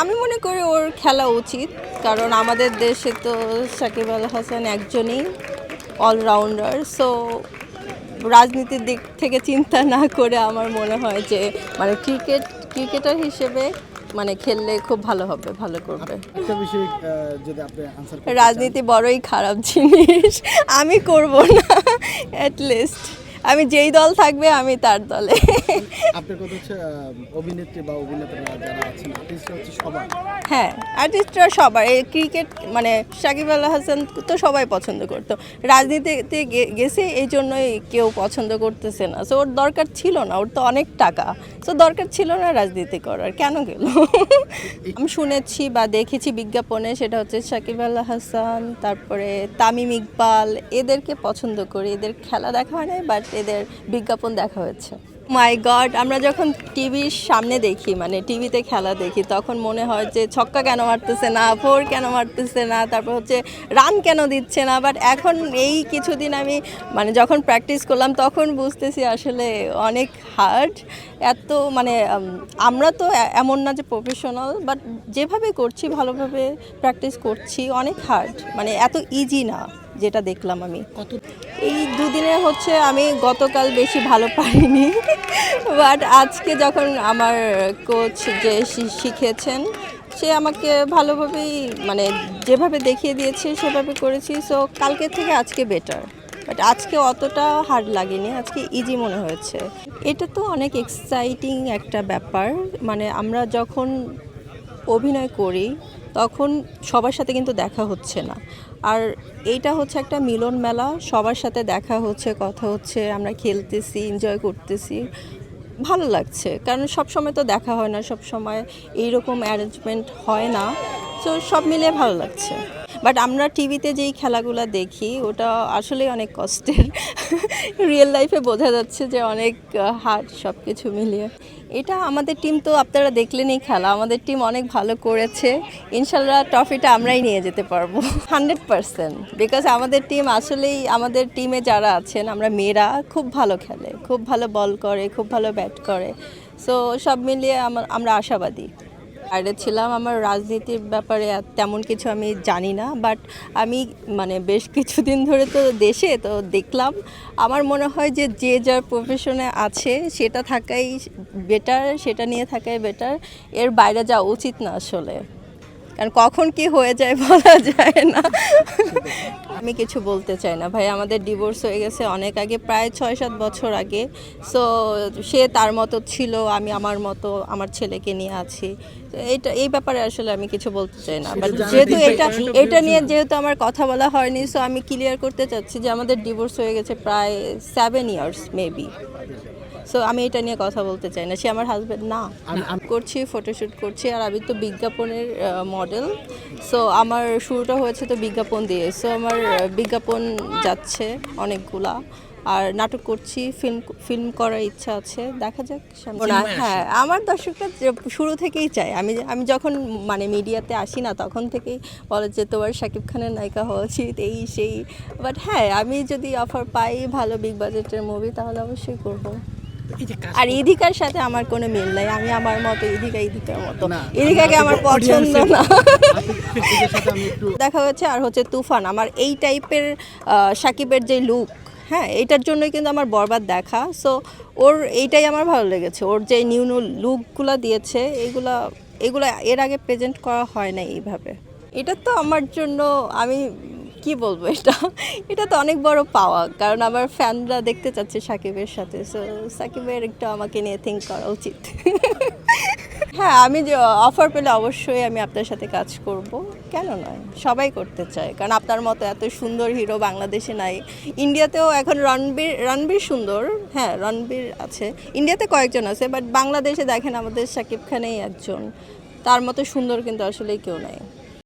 আমি মনে করি ওর খেলা উচিত কারণ আমাদের দেশে তো সাকিব আল হাসান একজনই অলরাউন্ডার সো রাজনীতির দিক থেকে চিন্তা না করে আমার মনে হয় যে মানে ক্রিকেট ক্রিকেটার হিসেবে মানে খেললে খুব ভালো হবে ভালো করবে। রাজনীতি বড়ই খারাপ জিনিস আমি করব না লিস্ট আমি যেই দল থাকবে আমি তার দলে। আপনার কথা হচ্ছে অভিনেত্রী বা অভিনেতারা যারা আছেন আর্টিস্ট হচ্ছে সবার হ্যাঁ আর্টিস্টরা সবার এই ক্রিকেট মানে সাকিব আল হাসান তো সবাই পছন্দ করতো। রাজনীতিতে গেছে এই জন্যই কেউ পছন্দ করতেছে না। সো ওর দরকার ছিল না ওর তো অনেক টাকা। সো দরকার ছিল না রাজনীতি করার। কেন গেল? আমি শুনেছি বা দেখেছি বিজ্ঞাপনে সেটা হচ্ছে সাকিব আল হাসান তারপরে তামিম ইকবাল এদেরকে পছন্দ করি। এদের খেলা দেখা হয় নাই বাট এদের বিজ্ঞাপন দেখা হয়েছে। মাই গড আমরা যখন টিভির সামনে দেখি মানে টিভিতে খেলা দেখি, তখন মনে হয় যে ছক্কা কেন মারতেছে না ফোর কেন মারতেছে না, তারপর হচ্ছে রান কেন দিচ্ছে না বাট এখন এই কিছুদিন আমি মানে যখন প্র্যাকটিস করলাম, তখন বুঝতেছি আসলে অনেক হার্ড এত মানে আমরা তো এমন না যে প্রফেশনাল বাট যেভাবে করছি, ভালোভাবে প্র্যাকটিস করছি, অনেক হার্ড মানে এত ইজি না। যেটা দেখলাম আমি। এই দুদিনে হচ্ছে আমি গতকাল বেশি ভালো পারিনি, বাট আজকে যখন আমার কোচ যে শি- শিখিয়েছেন সে আমাকে ভালোভাবেই মানে যেভাবে দেখিয়ে দিয়েছে সেভাবে করেছি সো কালকে থেকে আজকে বেটার বাট আজকে অতটা হার্ড লাগেনি, আজকে ইজি মনে হয়েছে। এটা তো অনেক এক্সাইটিং একটা ব্যাপার মানে আমরা যখন অভিনয় করি, তখন সবার সাথে কিন্তু দেখা হচ্ছে না। আর এইটা হচ্ছে একটা মিলন মেলা, সবার সাথে দেখা হচ্ছে, কথা হচ্ছে, আমরা খেলতেছি এনজয় করতেছি। ভালো লাগছে, কারণ সব সময় তো দেখা হয় না সব সময় এইরকম অ্যারেঞ্জমেন্ট হয় না। তো সব মিলিয়ে ভালো লাগছে। বাট আমরা টিভিতে যেই খেলাগুলো দেখি, ওটা আসলে অনেক কষ্টের। রিয়েল লাইফে বোঝা যাচ্ছে যে অনেক হার্ড সব কিছু মিলিয়ে। এটা আমাদের টিম তো আপনারা দেখলেনই খেলা। আমাদের টিম অনেক ভালো করেছে। ইনশাল্লাহ ট্রফিটা আমরাই নিয়ে যেতে পারব। Hundred percent. বিকজ আমাদের টিম আসলেই, আমাদের টিমে যারা আছেন, আমরা মেয়েরা খুব ভালো খেলে। খুব ভালো বল করে, খুব ভালো ব্যাট করে। সো সব মিলিয়ে আমরা আশাবাদী। বাইরে ছিলাম। আমার রাজনীতির ব্যাপারে তেমন কিছু আমি জানি না বাট আমি মানে বেশ কিছুদিন ধরে তো দেশে তো দেখলাম। আমার মনে হয় যে যে যার প্রফেশনে আছে, সেটা থাকাই বেটার সেটা নিয়ে থাকাই বেটার এর বাইরে যাওয়া উচিত না আসলে। কারণ কখন কি হয়ে যায় বলা যায় না। আমি কিছু বলতে চাই না। ভাই আমাদের ডিভোর্স হয়ে গেছে অনেক আগে প্রায় ছয় সাত বছর আগে। সো সে তার মতো ছিল আমি আমার মতো আমার ছেলেকে নিয়ে আছি। তো এইটা এই ব্যাপারে আসলে আমি কিছু বলতে চাই না। বাট যেহেতু এটা এটা নিয়ে যেহেতু আমার কথা বলা হয়নি সো আমি ক্লিয়ার করতে চাচ্ছি যে আমাদের ডিভোর্স হয়ে গেছে প্রায় সেভেন ইয়ার্স মেবি সো আমি এটা নিয়ে কথা বলতে চাই না। সে আমার হাজব্যান্ড না। আমি করছি ফটোশ্যুট করছি আর আমি তো বিজ্ঞাপনের মডেল সো আমার শুরুটা হয়েছে তো বিজ্ঞাপন দিয়ে। সো আমার বিজ্ঞাপন যাচ্ছে অনেকগুলা। আর নাটক করছি ফিল্ম ফিল্ম করার ইচ্ছা আছে। দেখা যাক হ্যাঁ আমার দর্শকরা শুরু থেকেই চায়। আমি আমি যখন মানে মিডিয়াতে আসি না তখন থেকেই বলে যে তোমার শাকিব খানের নায়িকা হওয়া উচিত এই সেই। বাট হ্যাঁ আমি যদি অফার পাই ভালো বিগ বাজেটের মুভি তাহলে অবশ্যই করব। আর ইদিকার সাথে আমার কোনো মিল নাই। আমি আমার মতো ইদিকা ইদিকার মতো। ইদিকাকে আমার পছন্দ না। আপনাদের সাথে আমি একটু দেখা হচ্ছে আর হচ্ছে তুফান। আমার এই টাইপের সাকিবের যে লুক হ্যাঁ এইটার জন্যই কিন্তু আমার বরবাদ দেখা। সো ওর এইটাই আমার ভালো লেগেছে। ওর যে নিউ নিউ লুকগুলো দিয়েছে এইগুলা এগুলো এর আগে প্রেজেন্ট করা হয় না এইভাবে। এটা তো আমার জন্য আমি কি বলব এটা? এটা তো অনেক বড় পাওয়া। কারণ আমার ফ্যানরা দেখতে চাচ্ছে সাকিবের সাথে। সো সাকিবের একটু আমাকে নিয়ে থিঙ্ক করা উচিত। হ্যাঁ আমি যে অফার পেলে অবশ্যই আমি আপনার সাথে কাজ করব। কেন নয়? সবাই করতে চায়। কারণ আপনার মতো এত সুন্দর হিরো বাংলাদেশে নাই। ইন্ডিয়াতেও এখন রণবীর রণবীর সুন্দর। হ্যাঁ রণবীর আছে। ইন্ডিয়াতে কয়েকজন আছে বাট বাংলাদেশে দেখেন আমাদের সাকিব খানেই একজন। তার মতো সুন্দর কিন্তু আসলেই কেউ নাই।